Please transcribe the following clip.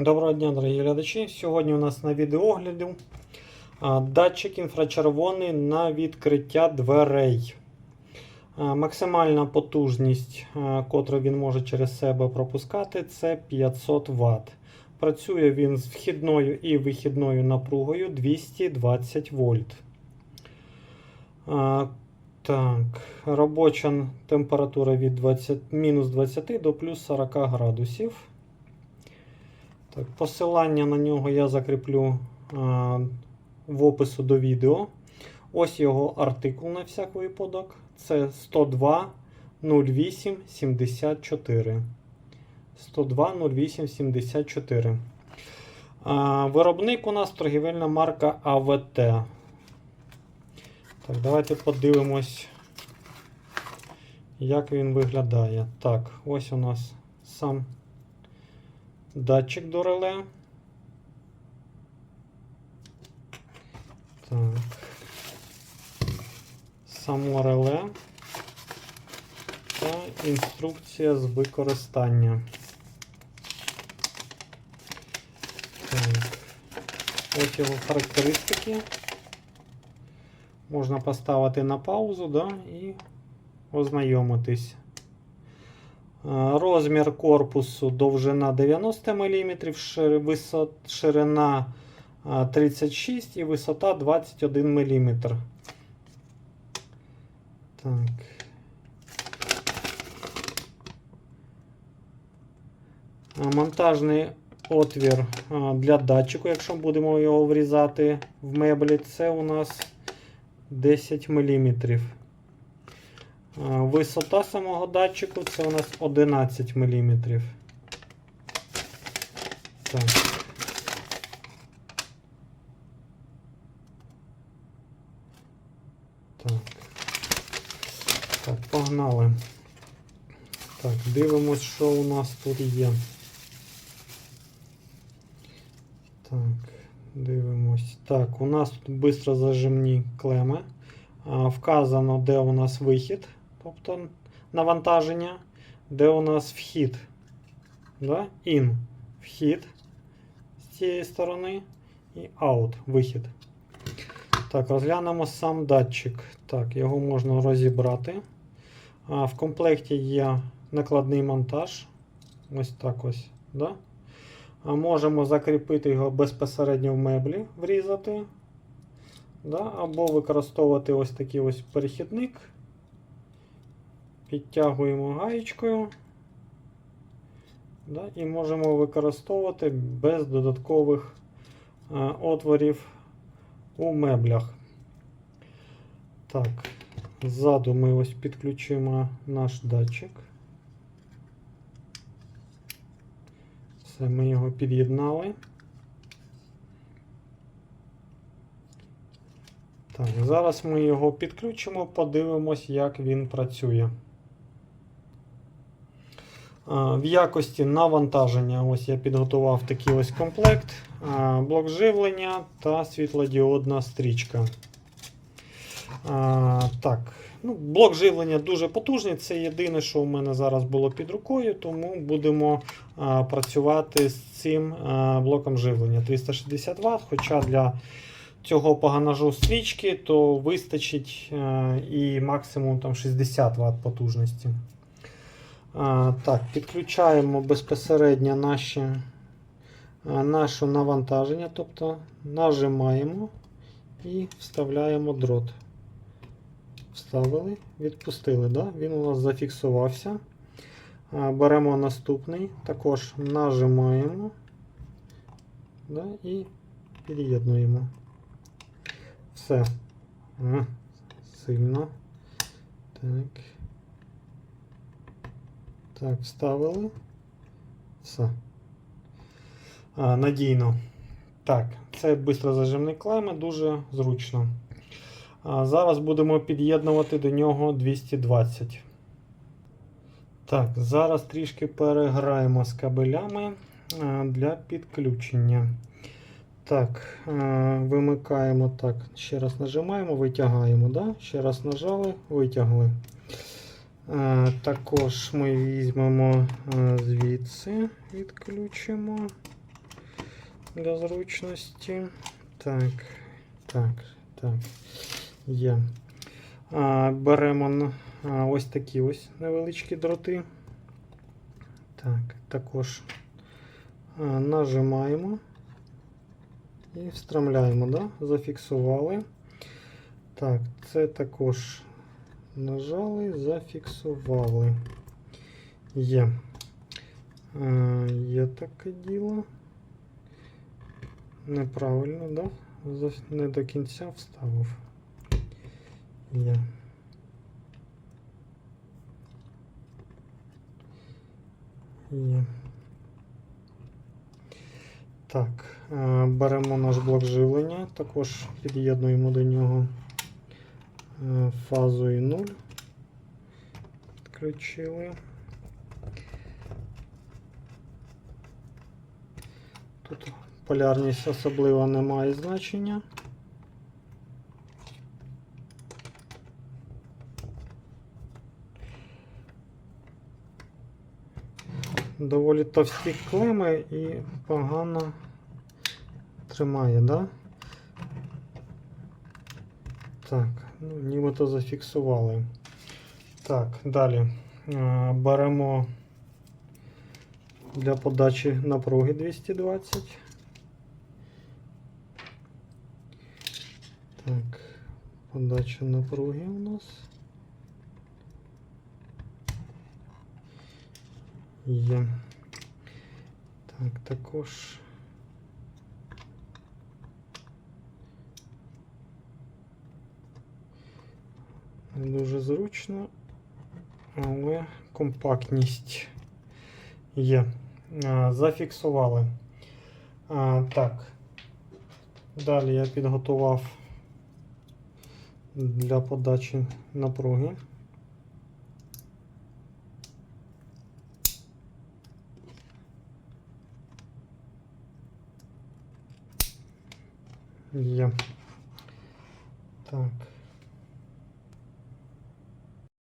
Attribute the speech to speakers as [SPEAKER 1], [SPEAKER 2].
[SPEAKER 1] Доброго дня, дорогі глядачі. Сьогодні у нас на відеогляду а, датчик інфрачервоний на відкриття дверей. Максимальна потужність, котру він може через себе пропускати, це 500 Вт. Працює він з вхідною і вихідною напругою 220 вольт. Так, робоча температура від 20, мінус 20 до плюс 40 градусів. Так, Посилання на нього я закріплю а, в опису до відео. Ось його артикул на всяк випадок. Це 102 08 74. 102 08 74. А, виробник у нас торгівельна марка АВТ. Так, давайте подивимось, як він виглядає. Так, ось у нас сам датчик до реле. Так. Само реле та інструкція з використання. Так. Ось його характеристики. Можна поставити на паузу да, і ознайомитись. Е, Розмір корпусу довжина 90 мм, ширина е, 36 і висота 21 мм. Так. Е, Монтажний отвір е, для датчику, якщо будемо його врізати в меблі, це у нас 10 мм. Е, Висота самого датчику це у нас 11 мм. Так. Так. Так, погнали. Так, дивимось, що у нас тут є. Так, дивимось. Так, у нас тут бистро зажимні клеми. А, Вказано, де у нас вихід, тобто навантаження, де у нас вхід. Да? In вхід з цієї сторони і out вихід. Так, розглянемо сам датчик. Так, його можна розібрати. А, в комплекті є накладний монтаж. Ось так ось. Да? А можемо закріпити його безпосередньо в меблі, врізати. Да? Або використовувати ось такий ось перехідник. Підтягуємо гаєчкою. Да? І можемо використовувати без додаткових а, отворів у меблях. Так, ззаду ми ось підключимо наш датчик. Все, ми його під'єднали. Так, зараз ми його підключимо, подивимось, як він працює. А, В якості навантаження ось я підготував такий ось комплект, блок живлення та світлодіодна стрічка. Так, ну, блок живлення дуже потужний. Це єдине, що у мене зараз було під рукою, тому будемо працювати з цим блоком живлення 360 Вт. Хоча для цього паганажу стрічки, то вистачить е, і максимум там 60 Вт потужності. Так, підключаємо безпосередньо наші, наше навантаження, тобто нажимаємо і вставляємо дрот. Вставили, відпустили. Да? Він у нас зафіксувався. Беремо наступний, також нажимаємо да? і під'єднуємо. Все. Сильно. Так. Так, вставили. Все. А, надійно. Так, це бистрозажимні клеми, дуже зручно. А, зараз будемо під'єднувати до нього 220. Так, зараз трішки переграємо з кабелями для підключення. Так, вимикаємо так. Ще раз нажимаємо, витягаємо. Да? Ще раз нажали, витягли. Е, Також ми візьмемо е, звідси, відключимо. для зручності. Так, так, так. Є. Беремо ось такі ось невеличкі дроти. Так, також нажимаємо і встромляємо, да? зафіксували. Так, це також нажали, зафіксували. Є. Є таке діло. Неправильно, да? Не до кінця вставив. Є. Є. Так, беремо наш блок живлення, також під'єднуємо до нього фазою 0. Підключили. Тут полярність особливо не має значення. Доволі товсті клеми і погано тримає, да? Так, ну, нібито зафіксували. Так, далі. Е, Беремо для подачі напруги 220. Так, подача напруги у нас. Є. Так, також. Не дуже зручно, але компактність є. Зафіксували. Так. Далі я підготував для подачі напруги. Є. Так.